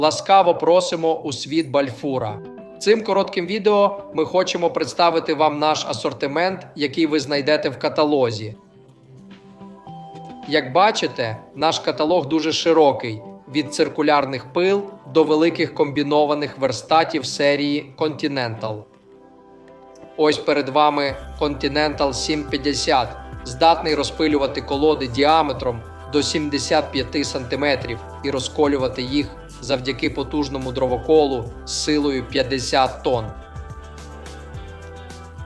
Ласкаво просимо у світ Бальфура. Цим коротким відео ми хочемо представити вам наш асортимент, який ви знайдете в каталозі. Як бачите, наш каталог дуже широкий від циркулярних пил до великих комбінованих верстатів серії Continental. Ось перед вами Continental 750, здатний розпилювати колоди діаметром до 75 см і розколювати їх завдяки потужному дровоколу з силою 50 тонн.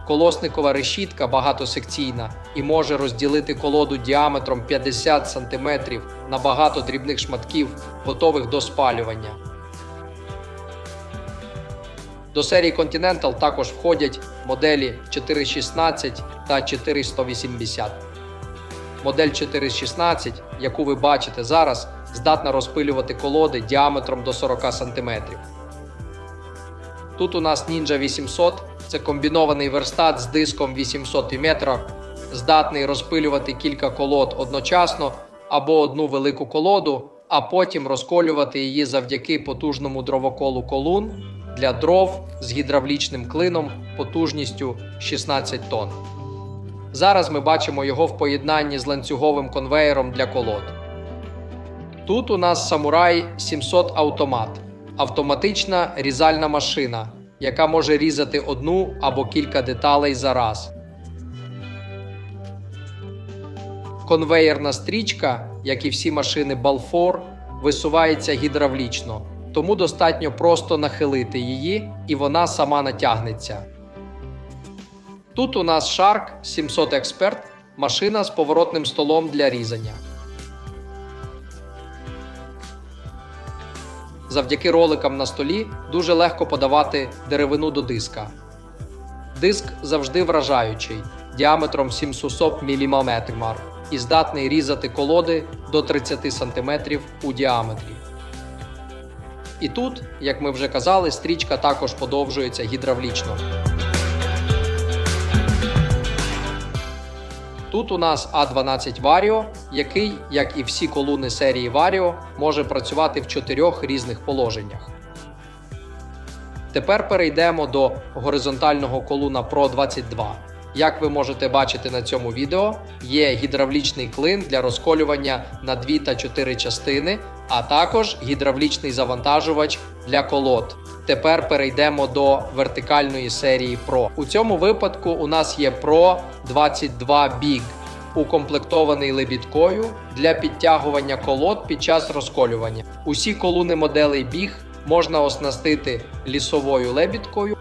Колосникова решітка багатосекційна і може розділити колоду діаметром 50 см на багато дрібних шматків, готових до спалювання. До серії Continental також входять моделі 416 та 4180. Модель 416, яку ви бачите зараз, здатна розпилювати колоди діаметром до 40 см. Тут у нас Ninja 800 це комбінований верстат з диском 800 мм, здатний розпилювати кілька колод одночасно або одну велику колоду, а потім розколювати її завдяки потужному дровоколу колун для дров з гідравлічним клином потужністю 16 тонн. Зараз ми бачимо його в поєднанні з ланцюговим конвеєром для колод. Тут у нас Samurai 700 автомат автоматична різальна машина, яка може різати одну або кілька деталей за раз. Конвеєрна стрічка, як і всі машини Balfour, висувається гідравлічно, тому достатньо просто нахилити її і вона сама натягнеться. Тут у нас Shark 700 Expert машина з поворотним столом для різання. Завдяки роликам на столі дуже легко подавати деревину до диска. Диск завжди вражаючий діаметром 700 мм і здатний різати колоди до 30 см у діаметрі. І тут, як ми вже казали, стрічка також подовжується гідравлічно. Тут у нас А12 Vario, який, як і всі колуни серії Vario, може працювати в чотирьох різних положеннях. Тепер перейдемо до горизонтального колуна Pro 22. Як ви можете бачити на цьому відео, є гідравлічний клин для розколювання на 2 та 4 частини, а також гідравлічний завантажувач для колод. Тепер перейдемо до вертикальної серії Pro. У цьому випадку у нас є Pro 22 Big, укомплектований лебідкою для підтягування колод під час розколювання. Усі колуни моделей Big можна оснастити лісовою лебідкою